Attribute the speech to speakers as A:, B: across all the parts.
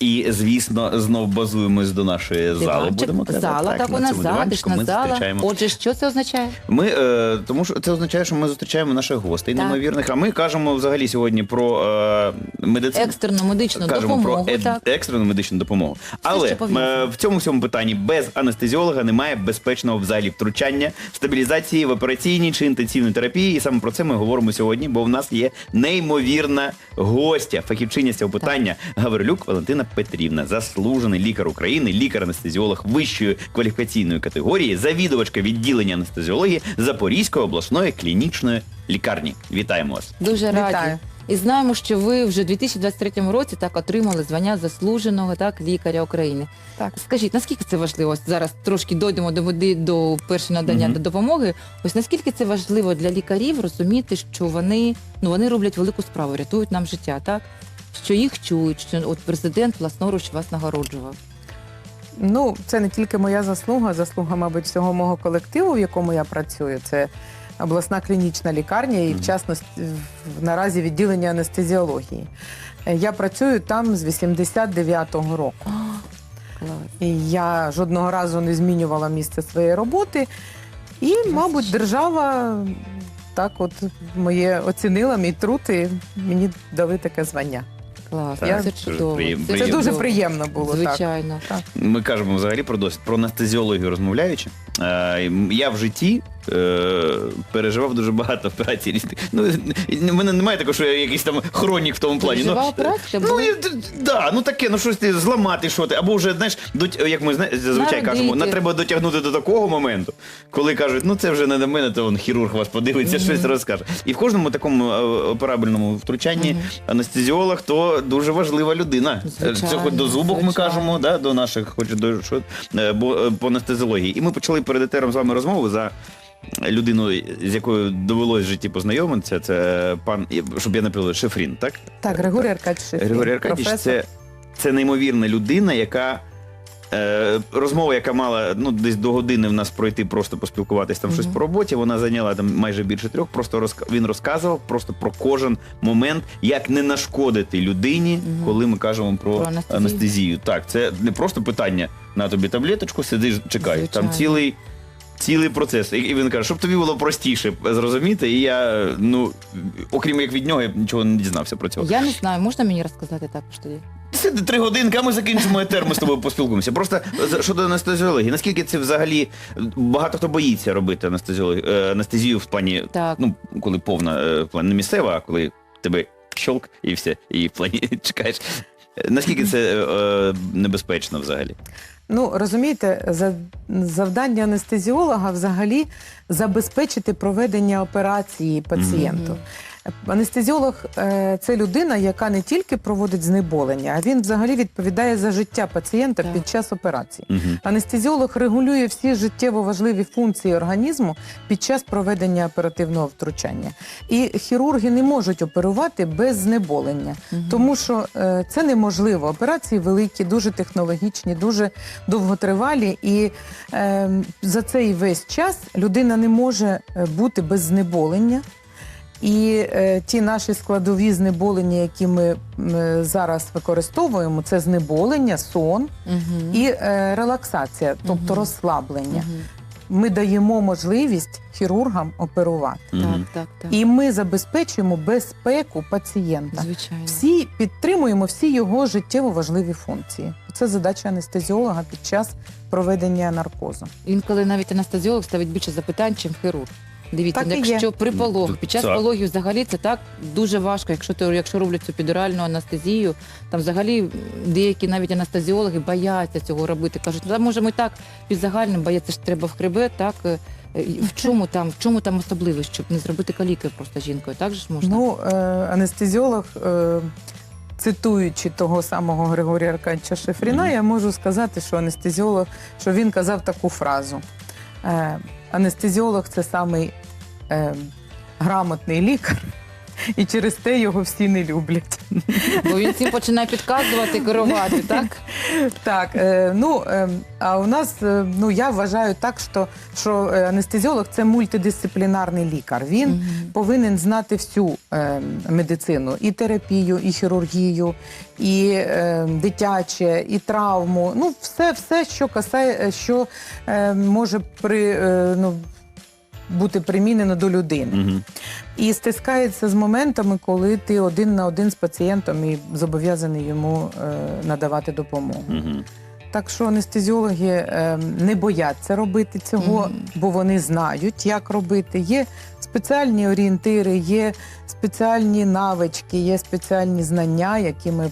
A: І, звісно, знов базуємось до нашої зали. Будемо казати.
B: зала, так,
A: на
B: вона
A: цьому
B: затишна зала. Отже, що це означає?
A: Ми е, тому що це означає, що ми зустрічаємо наших гостей
B: Так.
A: неймовірних. А ми кажемо взагалі сьогодні про е, медицину.
B: Екстрену медичну
A: Кажемо
B: допомогу.
A: про ед-
B: так.
A: екстрену медичну допомогу. Але е, в цьому всьому питанні без анестезіолога немає безпечного взагалі втручання, стабілізації в операційній чи інтенсивній терапії. І саме про це ми говоримо сьогодні, бо в нас є неймовірна гостя, фахівчиня з цього питання Гаврилюк Валентина Петрівна, заслужений лікар України, лікар-анестезіолог вищої кваліфікаційної категорії, завідувачка відділення анестезіології Запорізької обласної клінічної лікарні. Вітаємо вас.
B: Дуже раді.
C: Вітаю.
B: І знаємо, що ви вже у 2023 році так отримали звання заслуженого так лікаря України.
C: Так.
B: Скажіть, наскільки це важливо? Ось Зараз трошки дойдемо до води до першого надання
A: Мгм.
B: до допомоги. Ось наскільки це важливо для лікарів розуміти, що вони ну вони роблять велику справу, рятують нам життя, так що їх чують, що от президент власноруч вас нагороджував.
C: Ну, це не тільки моя заслуга, заслуга, мабуть, всього мого колективу, в якому я працюю. Це обласна клінічна лікарня і, в частності, наразі відділення анестезіології. Е, Я працюю там з 89-го року. І я жодного разу не змінювала місце своєї роботи. І, мабуть, держава так от моє оцінила мій труд і мені дали таке звання.
B: Клас,
A: Так,
B: це
A: дуже
B: чудово.
A: приємно.
C: Це дуже приємно було. Так.
B: Звичайно.
A: Ми кажемо взагалі про досвід про анестезіологію розмовляючи. Е, м, я в житті е, переживав дуже багато операцій різних. Ну, в мене немає такого, що я якийсь там хронік в тому плані. Ну, Ну, і, да, ну таке, ну щось ти зламати, що ти, або вже, знаєш, дот- як ми зна- зазвичай
B: Народити.
A: кажемо, не треба дотягнути до такого моменту, коли кажуть, ну це вже не до мене, то он хірург вас подивиться, щось розкаже. І в кожному такому е, операбельному втручанні анестезіолог то дуже важлива людина.
B: Звичайно,
A: Це хоч до зубок ми
B: звичайно.
A: кажемо, да, до наших, хоч до що, е, бо, е, по анестезіології. І ми почали перед етером з вами розмову за людину, з якою довелось в житті познайомитися. Це пан, щоб я пилив, Шефрін, так?
C: Так, Григорій Аркадьович Шефрін,
A: Григорій
C: професор.
A: це, це неймовірна людина, яка. Е, розмова, яка мала ну десь до години в нас пройти, просто поспілкуватись там
B: Мгм.
A: щось по роботі. Вона зайняла там майже більше трьох. Просто розка- він розказував просто про кожен момент, як не нашкодити людині,
B: Мгм.
A: коли ми кажемо про,
B: Про анестезію.
A: анестезію. Так, це не просто питання на тобі таблеточку, сидиш, чекаєш. Там цілий. Цілий процес. І- він каже, щоб тобі було простіше зрозуміти. І я, ну, окрім як від нього, я нічого не дізнався про цього.
B: Я не знаю, можна мені розказати також тоді?
A: Сиди три годинки, а ми закінчимо етер, ми з тобою поспілкуємося. Просто щодо анестезіології, наскільки це взагалі багато хто боїться робити е, анестезію в плані,
B: Так.
A: ну коли повна е, в плані не місцева, а коли тебе щолк і все, і в плані чекаєш. Наскільки це е, е, небезпечно взагалі?
C: Ну, розумієте, за- завдання анестезіолога взагалі забезпечити проведення операції пацієнту. Анестезіолог е, це людина, яка не тільки проводить знеболення, а він взагалі відповідає за життя пацієнта
B: Так.
C: під час операції.
A: Угу.
C: Анестезіолог регулює всі життєво важливі функції організму під час проведення оперативного втручання. І хірурги не можуть оперувати без знеболення,
B: Мгм.
C: тому що е, це неможливо. Операції великі, дуже технологічні, дуже довготривалі. І е, за цей весь час людина не може е, бути без знеболення. І е, ті наші складові знеболення, які ми е, зараз використовуємо, це знеболення, сон
B: Мгм.
C: і е, релаксація, тобто
B: Мгм.
C: розслаблення.
B: Мгм.
C: Ми даємо можливість хірургам оперувати,
B: Так, так, так.
C: і ми забезпечуємо безпеку пацієнта.
B: Звичайно.
C: Всі підтримуємо всі його життєво важливі функції. Це задача анестезіолога під час проведення наркозу.
B: Інколи навіть анестезіолог ставить більше запитань, чим хірург. Дивіться,
C: Так і
B: якщо
C: є.
B: при пологах, під час
A: Так.
B: пологів взагалі це так дуже важко. Якщо ти якщо роблять цю підуральну анестезію, там взагалі деякі навіть анестезіологи бояться цього робити. кажуть, ну, може ми так під загальним бояться ж треба в хребет, так е, е, і в чому там, в чому там особливість, щоб не зробити калікою просто жінкою, так же ж можна?
C: Ну, е, анестезіолог, е, цитуючи того самого Григорія Аркадьовича Шефріна,
A: Мгм.
C: я можу сказати, що анестезіолог, що він казав таку фразу: е, анестезіолог це самий е, грамотний лікар, і через те його всі не люблять.
B: Бо він всім починає підказувати, керувати, так?
C: Так, е, ну е, а у нас, е, ну я вважаю так, що, що анестезіолог це мультидисциплінарний лікар. Він повинен знати всю е, медицину, і терапію, і хірургію, і е, дитяче, і травму. Ну, все, все, що касає, що е, може при, е, ну, бути примінено до людини.
A: Мгм.
C: І стискається з моментами, коли ти один на один з пацієнтом і зобов'язаний йому е, надавати допомогу.
A: Мгм.
C: Так що анестезіологи е, не бояться робити цього,
B: Мгм.
C: бо вони знають, як робити. Є спеціальні орієнтири, є спеціальні навички, є спеціальні знання, які ми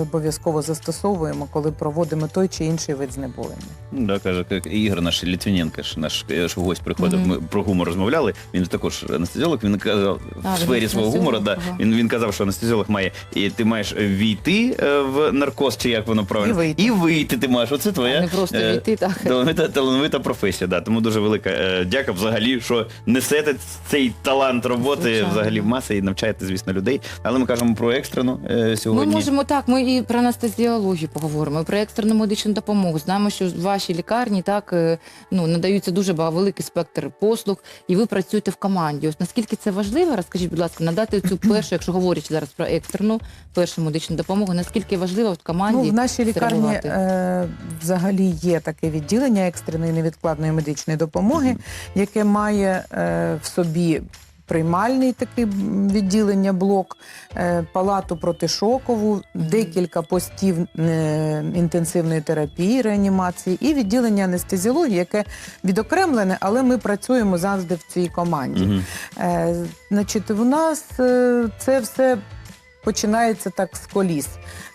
C: обов'язково застосовуємо, коли проводимо той чи інший вид знеболення.
A: Ну, Да, каже, як Ігор наш Літвіненко, ж наш е, ж гость приходив.
B: Мгм.
A: Ми про гумор розмовляли. Він також анестезіолог. Він казав
B: А,
A: в
B: він
A: сфері свого
B: анестезіолог,
A: гумору. Да,
B: ага.
A: він, він казав, що анестезіолог має і ти маєш війти е, в наркоз, чи як воно правильно,
C: І вийти.
A: І вийти ти маєш. Оце твоя
B: Не просто
A: е,
B: війти, так.
A: Талановита, талановита професія, да. Тому дуже велика е, дяка взагалі, що несете цей талант роботи
B: Звичайно.
A: взагалі в маси і навчаєте, звісно, людей. Але ми кажемо про екстрену е,
B: Ми
A: сьогодні.
B: можемо так, ми і про анестезіологію поговоримо, і про екстрену медичну допомогу. Знаємо, що в вашій лікарні так е, ну надаються дуже великий спектр послуг, і ви працюєте в команді. Ось наскільки це важливо, розкажіть, будь ласка, надати цю першу, якщо говорять зараз про екстрену першу медичну допомогу, наскільки важливо в команді
C: Ну, в нашій лікарні е, взагалі є таке відділення екстреної невідкладної медичної допомоги, яке має е, в собі приймальний такий відділення, блок, е, палату протишокову, декілька постів е, інтенсивної терапії, реанімації і відділення анестезіології, яке відокремлене, але ми працюємо завжди в цій команді. Е, значить, у нас це все починається так з коліс.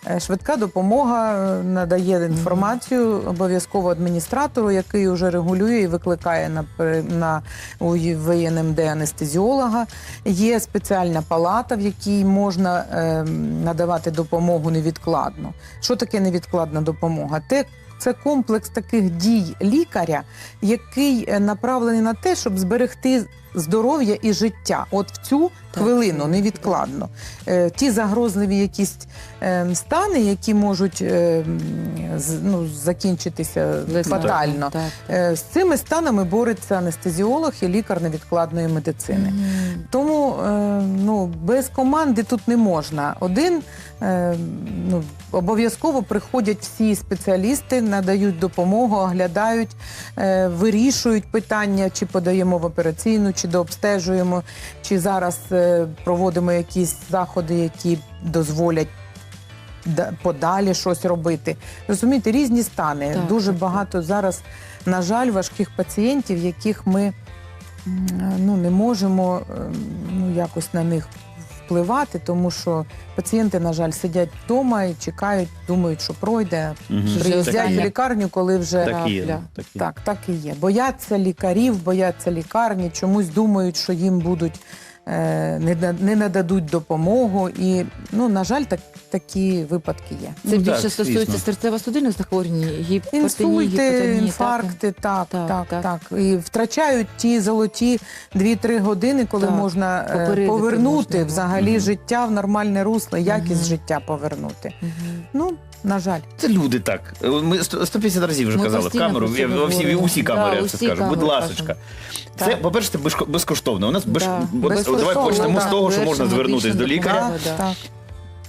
C: Е, Швидка допомога е, надає інформацію обов'язково адміністратору, який вже регулює і викликає на, на у ВНМД анестезіолога. Є спеціальна палата, в якій можна е, надавати допомогу невідкладно. Що таке невідкладна допомога? Те, це комплекс таких дій лікаря, який е, направлений на те, щоб зберегти здоров'я і життя. От в цю
B: Так.
C: хвилину невідкладно. Е, ті загрозливі якісь е, стани, які можуть е, з- ну, закінчитися фатально.
B: Так.
C: Е, з цими станами бореться анестезіолог і лікар невідкладної медицини.
B: Мгм.
C: Тому е, ну, без команди тут не можна. Один е, ну, обов'язково приходять всі спеціалісти, надають допомогу, оглядають, е, вирішують питання, чи подаємо в операційну, чи дообстежуємо, чи зараз е, проводимо якісь заходи, які дозволять. Подалі щось робити. Розумієте, різні стани.
B: Так,
C: Дуже
B: так,
C: багато зараз, на жаль, важких пацієнтів, яких ми ну, не можемо ем, ну, якось на них впливати, тому що пацієнти, на жаль, сидять вдома і чекають, думають, що пройде.
A: Мгм.
C: Приїздять в лікарню, коли вже
A: Так і є.
B: крапля.
A: Так і є.
C: так, так і є. Бояться лікарів, бояться лікарні, чомусь думають, що їм будуть не, да- не нададуть допомогу. І, ну, на жаль, так, такі випадки є.
A: Ну,
B: Це
A: так,
B: більше стосується
A: звісно.
B: серцево-судинних захворювань, гіпертонії,
C: Інсульти,
B: гіпотонії,
C: інфаркти, так,
B: Так,
C: так, так,
B: так.
C: І втрачають ті золоті 2-3 години, коли
B: Так,
C: можна е,
B: попередити
C: повернути
B: можна.
C: взагалі
A: Мгм.
C: життя в нормальне русло, якість
B: Мгм.
C: життя повернути.
B: Мгм.
C: Ну, на жаль.
A: Це люди так. Ми сто- 150 разів вже
B: Ми
A: казали в камеру. Я во всі, усі камери
B: Да,
A: я все
B: усі
A: скажу. Будь ласочка. Це, по-перше, це безкоштовно. У нас без,
B: Да,
A: без-
C: безкоштовно,
A: давай почнемо з того, що можна звернутися до лікаря.
B: Да,
C: да.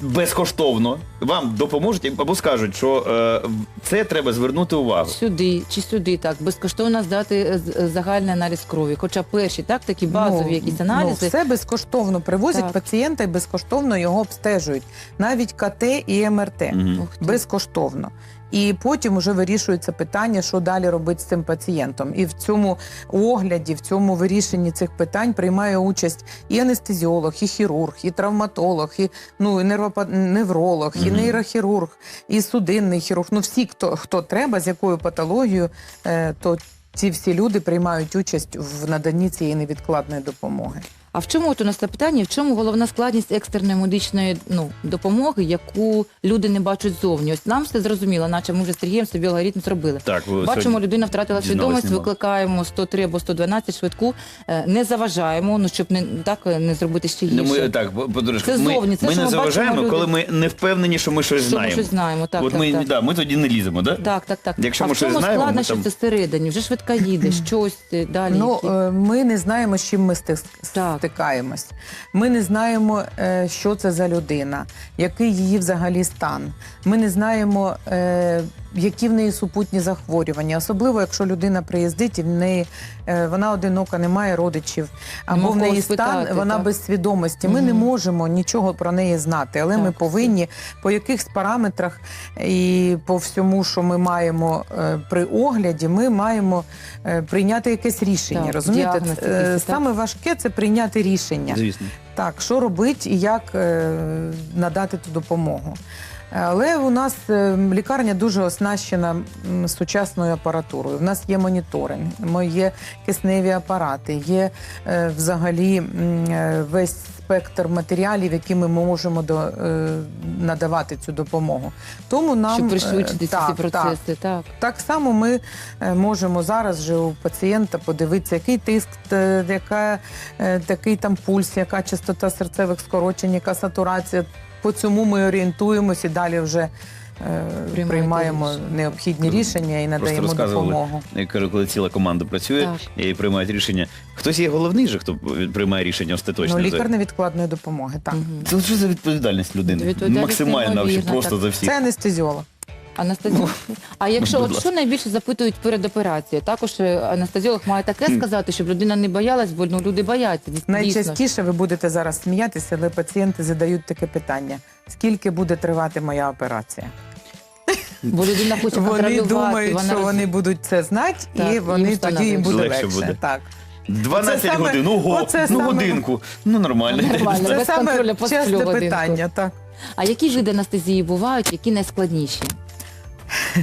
A: Безкоштовно вам допоможуть або скажуть, що е, це треба звернути увагу.
B: Сюди чи сюди, так, безкоштовно здати е, з- е, загальний аналіз крові. Хоча перші, так, такі базові
C: Ну,
B: якісь
C: Ну,
B: аналізи.
C: все безкоштовно привозять
B: Так.
C: пацієнта і безкоштовно його обстежують. Навіть КТ і МРТ.
A: Мгм.
B: Ух ти.
C: безкоштовно. І потім вже вирішується питання, що далі робити з цим пацієнтом. І в цьому огляді, в цьому вирішенні цих питань приймає участь і анестезіолог, і хірург, і травматолог, і ну і невролог, і нейрохірург, і судинний хірург. Ну всі, хто хто треба, з якою патологією, е, то ці всі люди приймають участь в наданні цієї невідкладної допомоги.
B: А в чому от у нас це питання? В чому головна складність екстреної медичної ну, допомоги, яку люди не бачать зовні? Ось нам все зрозуміло, наче ми вже з Сергієм собі алгоритм зробили.
A: Так, ви
B: Бачимо,
A: сьогодні
B: людина втратила
A: дізналась
B: свідомість,
A: нема.
B: викликаємо 103 або 112 швидку, е, не заважаємо, ну щоб не так е, не зробити ще гірше.
A: Ну, ми так, подружка,
B: Це
A: ми,
B: зовні, це
A: ми
B: що
A: не
B: ми
A: заважаємо,
B: бачимо
A: коли ми не впевнені, що ми щось
B: Що ми
A: знаємо.
B: щось знаємо, так,
A: От
B: так,
A: ми,
B: так.
A: Да, ми тоді не ліземо, да?
B: Так, так, так.
A: Якщо
B: а
A: ми
B: в
A: щось
B: чому
A: знаємо, ми
B: складно, що
A: там-
B: це всередині? Вже швидка їде, щось е, далі.
C: Ну,
B: які-
C: е, ми не знаємо, з чим ми
B: Так.
C: Стикаємось. Ми не знаємо, е, що це за людина, який її взагалі стан. Ми не знаємо, е, які в неї супутні захворювання, особливо якщо людина приїздить і в неї е, вона одинока, не має родичів, або в неї стан,
B: спитати,
C: вона
B: так.
C: без свідомості. Ми не можемо нічого про неї знати, але ми
B: Так,
C: повинні по якихось параметрах і по всьому, що ми маємо е, при огляді, ми маємо е, прийняти якесь рішення.
B: Так,
C: розумієте,
B: діагноз так?
C: саме важке це прийняти рішення.
A: Звісно.
C: Так, що робити і як надати ту допомогу. Але у нас е, лікарня дуже оснащена сучасною апаратурою. У нас є моніторинг, мо- є кисневі апарати, є е, взагалі е, весь спектр матеріалів, які ми можемо до, надавати цю допомогу. Тому нам
B: щоб пришвидшити ці
C: так,
B: процеси. Так.
C: так само ми можемо зараз вже у пацієнта подивитися, який тиск, яка, такий там пульс, яка частота серцевих скорочень, яка сатурація. По цьому ми орієнтуємося і далі вже е, приймаємо необхідні рішення і надаємо
A: розказували.
C: допомогу.
A: Я кажу, коли ціла команда працює
B: Так.
A: і приймають рішення. Хтось є головний же, хто приймає рішення остаточно.
C: Ну, лікар невідкладної допомоги. Так
B: Угу.
A: Це що за відповідальність людини?
B: Відповідальність
A: Максимальна просто
B: так.
A: за всіх.
C: це анестезіолог.
B: Анестезія. А якщо от що найбільше запитують перед операцією? Також е, анестезіолог має таке сказати, щоб людина не боялась, бо ну люди бояться. дійсно.
C: Найчастіше ви будете зараз сміятися, але пацієнти задають таке питання: скільки буде тривати моя операція?
B: Бо людина хоче
C: Вони
B: контролювати.
C: думають,
B: вона
C: що
B: роз-
C: вони будуть це знати,
B: Так,
C: і вони
B: стане
C: тоді їм буде
A: легше
C: легше.
A: буде.
C: Так.
A: 12
C: Оце саме-
A: годин, ого,
C: оце
A: ну
C: саме-
A: годинку. Ну нормально.
B: Нормально.
C: Це
B: без
C: саме
B: посплю
C: часте
B: годинку.
C: питання. Так.
B: А які види анестезії бувають, які найскладніші?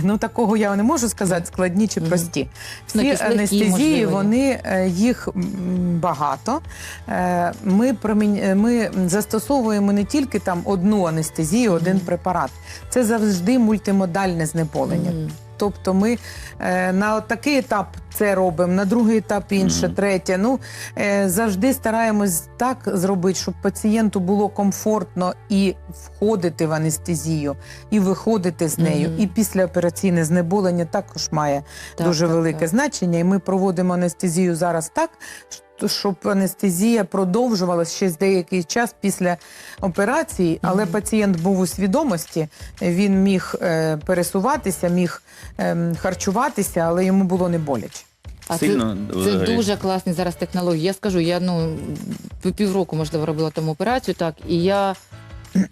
C: Ну такого я не можу сказати, складні чи прості.
B: Ну,
C: Всі
B: кисляки,
C: анестезії,
B: можливо,
C: вони е, їх м, багато. Е, Ми промін- е, ми застосовуємо не тільки там одну анестезію, один препарат. Це завжди мультимодальне знеболення.
B: Мгм.
C: Тобто ми е, на такий етап це робимо, на другий етап інше,
A: Мгм.
C: третє. Ну е, завжди стараємось так зробити, щоб пацієнту було комфортно і входити в анестезію, і виходити з нею.
B: Мгм.
C: І післяопераційне знеболення також має
B: Так,
C: дуже
B: так,
C: велике
B: так.
C: значення. І ми проводимо анестезію зараз так. Що- Щоб анестезія продовжувалася ще з деякий час після операції, але
B: Мгм.
C: пацієнт був у свідомості, він міг е, пересуватися, міг е, харчуватися, але йому було не боляче.
B: А
A: Сильно
B: це, це дуже класні зараз технології. Я скажу, я ну півроку, можливо, робила тому операцію, так, і я.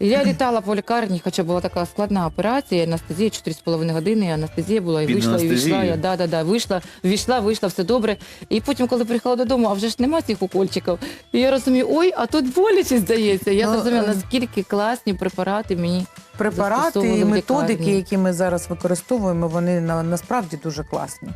B: Я літала по лікарні, хоча була така складна операція, анестезія 4,5 години, анестезія була, і вийшла, і вийшла.
A: анестезією?
B: Я, да, да, да, вийшла, війшла, вийшла, все добре. І потім, коли приїхала додому, а вже ж нема цих укольчиків. І я розумію, ой, а тут боляче здається. Я
C: Ну,
B: зрозуміла,
C: е,
B: наскільки класні препарати мені.
C: Препарати
B: Застосовували
C: і
B: в
C: методики,
B: лікарні.
C: які ми зараз використовуємо, вони на, насправді дуже класні.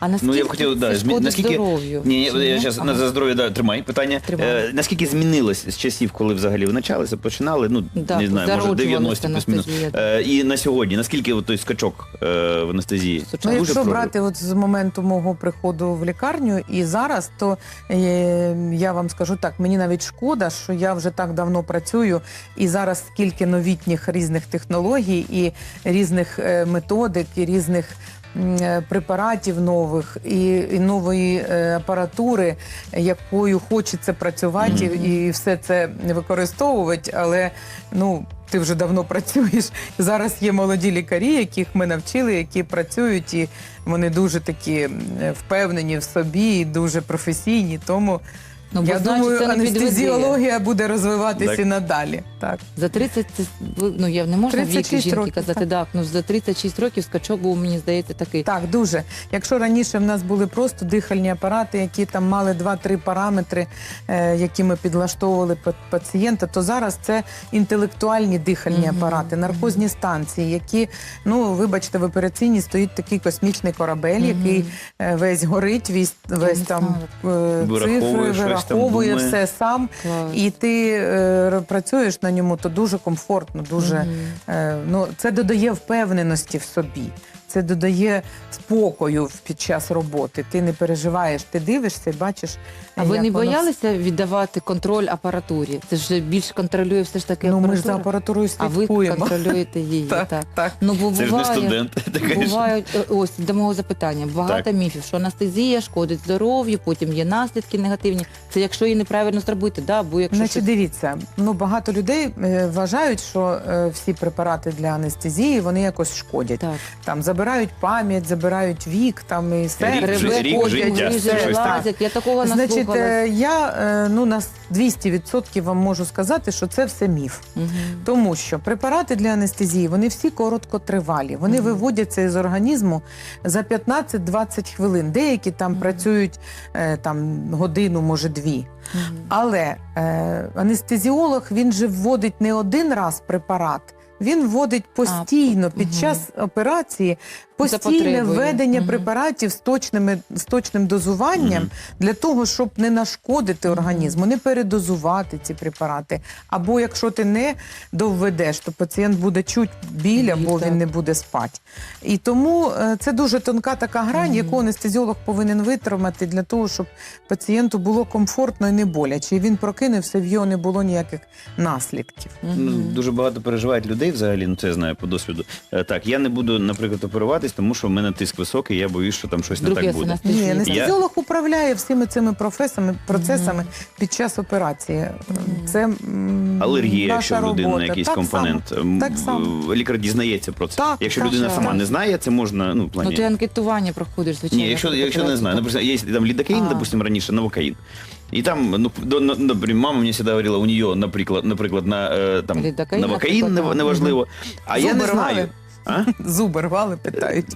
B: А наскільки
A: Ну, я б хотів, да, змі- наскільки-
B: здоров'ю?
A: Ні, ні,
B: Чи
A: я зараз
B: Ага.
A: за здоров'я да, тримай питання.
B: Тримаю.
A: Е, наскільки змінилось з часів, коли взагалі ви почалися, починали? Ну
B: Да,
A: не знаю, може
B: зароджувалася
A: 90 плюс-мінус. Е, і на сьогодні, наскільки от той скачок е, в анестезії?
C: Ну, якщо
A: прорив?
C: брати от з моменту мого приходу в лікарню і зараз, то е, я вам скажу так, мені навіть шкода, що я вже так давно працюю, і зараз скільки новітніх різних технологій і різних е, методик, і різних. Е, Препаратів нових і, і нової е, апаратури, якою хочеться працювати
A: Мгм.
C: і, і все це використовувати, але ну ти вже давно працюєш. Зараз є молоді лікарі, яких ми навчили, які працюють, і вони дуже такі впевнені в собі, і дуже професійні. Тому
B: Ну, бо,
C: я
B: значить,
C: думаю,
B: це не підведе.
C: анестезіологія буде розвиватися
A: Так.
C: і надалі. Так.
B: За 30, це, ну я не можна віки
C: 36
B: жінки
C: років,
B: казати,
C: так.
B: так. ну за 36 років скачок був, мені здається, такий.
C: Так, дуже. Якщо раніше в нас були просто дихальні апарати, які там мали 2-3 параметри, е, які ми підлаштовували пад пацієнта, то зараз це інтелектуальні дихальні
B: Мгм.
C: апарати, наркозні станції, які, ну вибачте, в операційній стоїть такий космічний корабель,
B: Мгм.
C: який е, весь горить, весь, весь
B: не
C: там е,
A: Вираховує
C: цифри
A: щось там.
C: Розраховує
A: думає.
C: все сам,
B: Клас.
C: і ти е, працюєш на ньому, то дуже комфортно, дуже
B: Мгм.
C: е, ну це додає впевненості в собі. Це додає спокою під час роботи. Ти не переживаєш, ти дивишся і бачиш.
B: А ви
C: як
B: не
C: воно
B: боялися віддавати контроль апаратурі? Це ж більш контролює все ж таки
C: Ну ми ж за апаратурою
B: А ви
C: слідкуємо.
B: контролюєте її.
C: так,
B: так.
C: так.
B: Ну, бо
A: Це ж не
B: буває,
A: студент.
B: Бувають, е, ось до мого запитання, багато
A: Так.
B: міфів, що анестезія шкодить здоров'ю, потім є наслідки негативні. Це якщо її неправильно зробити, да, бо якщо
C: Значить,
B: щось-
C: дивіться, ну багато людей е, вважають, що е, всі препарати для анестезії вони якось шкодять.
B: так.
C: Там забирають пам'ять, забирають вік, там і серце.
A: Рік
B: Ребе
A: рік
B: ходять,
A: життя,
B: грижі
A: щось таке.
B: вилазять. Я такого
C: Значить,
B: наслухалась.
C: е, я е, ну на 200% вам можу сказати, що це все міф.
B: Мгм.
C: Тому що препарати для анестезії вони всі короткотривалі. Вони
B: Мгм.
C: виводяться із організму за 15-20 хвилин. Деякі там
B: Мгм.
C: працюють е, там годину, може дві.
B: Мгм.
C: Але е, анестезіолог він же вводить не один раз препарат. Він вводить постійно під час операції постійне
B: потребою.
C: введення
B: Мгм.
C: препаратів з точними з точним дозуванням
A: Мгм.
C: для того, щоб не нашкодити організму, не передозувати ці препарати. Або якщо ти не довведеш, то пацієнт буде чуть біль,
B: Біль,
C: або
B: так.
C: він не буде спати. І тому е, це дуже тонка така грань,
B: Мгм.
C: яку анестезіолог повинен витримати для того, щоб пацієнту було комфортно і не боляче. І він прокинувся, в його не було ніяких наслідків.
A: Ну,
B: Мгм.
A: дуже багато переживають людей взагалі, ну це я знаю по досвіду. Е, Так, я не буду, наприклад, оперуватись, тому що в мене тиск високий, я боюсь, що там щось не
B: Вдруг
A: так буде.
C: Ні, анестезіолог управляє всіми цими професами, процесами під час операції. Це м,
A: Алергія,
C: наша
A: якщо в людини
C: робота.
A: якийсь
C: Так
A: компонент. М,
C: Так само.
A: Лікар дізнається про це.
C: Так,
A: якщо
C: так,
A: людина
B: так.
A: сама не знає, це можна, ну, в плані.
B: Ну, ти анкетування проходиш, звичайно.
A: Ні, якщо, якщо не знаю, наприклад, є там лідокаїн,
B: А.
A: допустим, раніше новокаїн. І там, ну, до, на- наприклад, мама мені завжди говорила, у нее, наприклад, наприклад, на е, там
B: Лідокаїн,
A: новокаїн
B: наприклад,
A: неважливо. А я не
C: Зуби
A: знаю. А?
C: Зуби рвали, питають.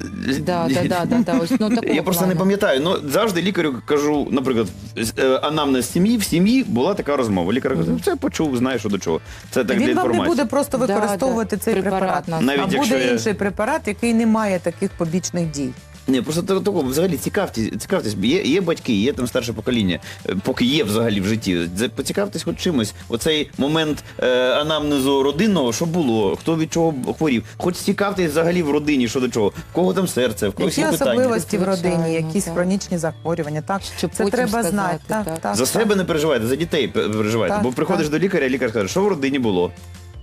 B: Да, да, да, да, да, ось, ну, такого
A: Я просто не
B: плану.
A: пам'ятаю. Ну завжди лікарю кажу, наприклад, з- е, анамнез сім'ї в сім'ї була така розмова. Лікар каже, це почув, знаєш, що до чого. Це так для
C: Він вам не
A: інформації.
C: буде просто
B: Да,
C: використовувати
B: да,
C: цей
B: препарат
C: препарат.
B: на-
A: Навіть
C: а
A: якщо
C: буде
A: я-
C: інший препарат, який не має таких побічних дій.
A: Ні, просто то- того взагалі цікавтесь, цікавтесь. Є, є батьки, є там старше покоління, е, поки є взагалі в житті. Це- Поцікавтесь хоч чимось. Оцей момент е, анамнезу родинного, що було, хто від чого хворів. Хоч цікавтесь взагалі в родині, що до чого, в кого там серце, в когось
C: Які
A: є питання.
C: особливості в родині,
B: Звичайно,
C: якісь
B: так.
C: хронічні захворювання. Так,
B: Щоб
C: це
B: потім
C: треба
B: сказати,
C: знати. Так,
B: так.
C: так,
A: За
C: так.
A: себе не переживайте, за дітей пе- переживайте.
C: Так,
A: Бо приходиш
C: так.
A: до лікаря, лікар каже, що в родині було.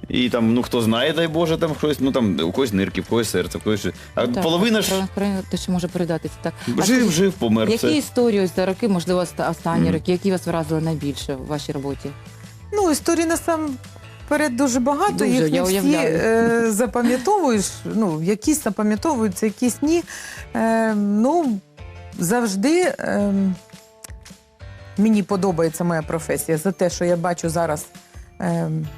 A: І там, ну хто знає, дай Боже, там хтось, ну там у когось нирки, в когось серце, в когось. А
B: Так,
A: половина ж
B: про- про те, що може передатися. Так. А
A: жив,
B: скажіть,
A: жив, помер.
B: Які
A: все.
B: історії ось за роки, можливо, оста- останні
A: Мгм.
B: роки, які вас вразили найбільше в вашій роботі?
C: Ну, історій насамперед дуже багато,
B: Дуже,
C: їх не
B: я
C: всі
B: уявляю.
C: е, запам'ятовуєш. Ну, якісь запам'ятовуються, якісь ні. Е, ну, завжди е, мені подобається моя професія за те, що я бачу зараз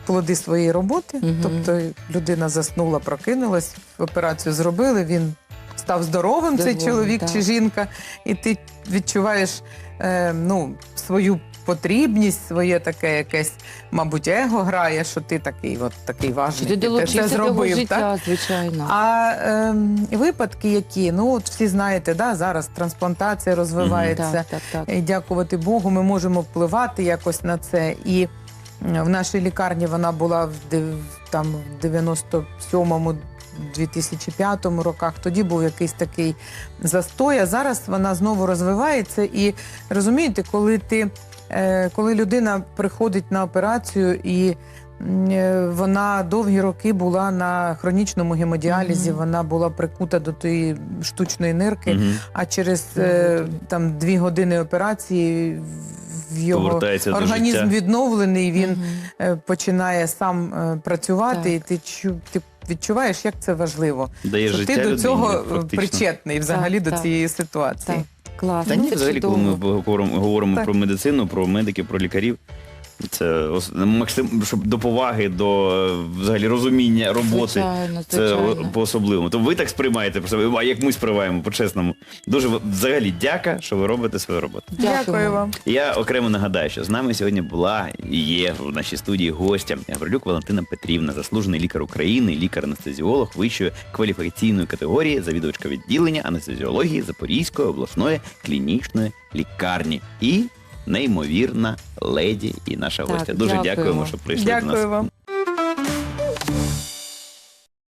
C: плоди своєї роботи.
B: Мгм.
C: Тобто людина заснула, прокинулась, операцію зробили, він став здоровим, цей чоловік
B: так.
C: чи жінка, і ти відчуваєш е, ну, свою потрібність, своє таке якесь, мабуть, его грає, що ти такий, от такий важний.
B: ти
C: ти все зробив. Так?
B: звичайно.
C: А ем, випадки, які, ну от всі знаєте, да, зараз трансплантація розвивається.
B: так, так, так.
C: І дякувати Богу, ми можемо впливати якось на це. І в нашій лікарні вона була в там в 97-му. 2005 роках тоді був якийсь такий застой, а зараз вона знову розвивається. І розумієте, коли ти е, коли людина приходить на операцію і е, вона довгі роки була на хронічному гемодіалізі,
B: Мгм.
C: вона була прикута до тієї штучної нирки.
A: Мгм.
C: А через е, там дві години операції його організм відновлений, він е, починає сам е, працювати,
B: Так.
C: і ти чу, ти відчуваєш, як це важливо.
A: Дає
C: що
A: життя
C: ти до цього
A: людині,
C: причетний взагалі
B: Так,
C: до
B: так.
C: цієї ситуації.
B: Так, класно.
A: Та ні,
B: Це
A: взагалі, коли ми говоримо, говоримо
C: Так.
A: про медицину, про медиків, про лікарів. Це максим, щоб до поваги, до взагалі розуміння роботи.
B: Звичайно,
A: Це по особливому. То ви так сприймаєте про себе, а як ми сприймаємо по-чесному. Дуже взагалі дяка, що ви робите свою роботу.
C: Дякую вам.
A: Я окремо нагадаю, що з нами сьогодні була і є в нашій студії гостя Гаврилюк Валентина Петрівна, заслужений лікар України, лікар-анестезіолог вищої кваліфікаційної категорії, завідувачка відділення анестезіології Запорізької обласної клінічної лікарні. І неймовірна леді і наша гостя. Дуже
B: дякуємо.
A: дякуємо, що прийшли до нас.
C: Дякую вам.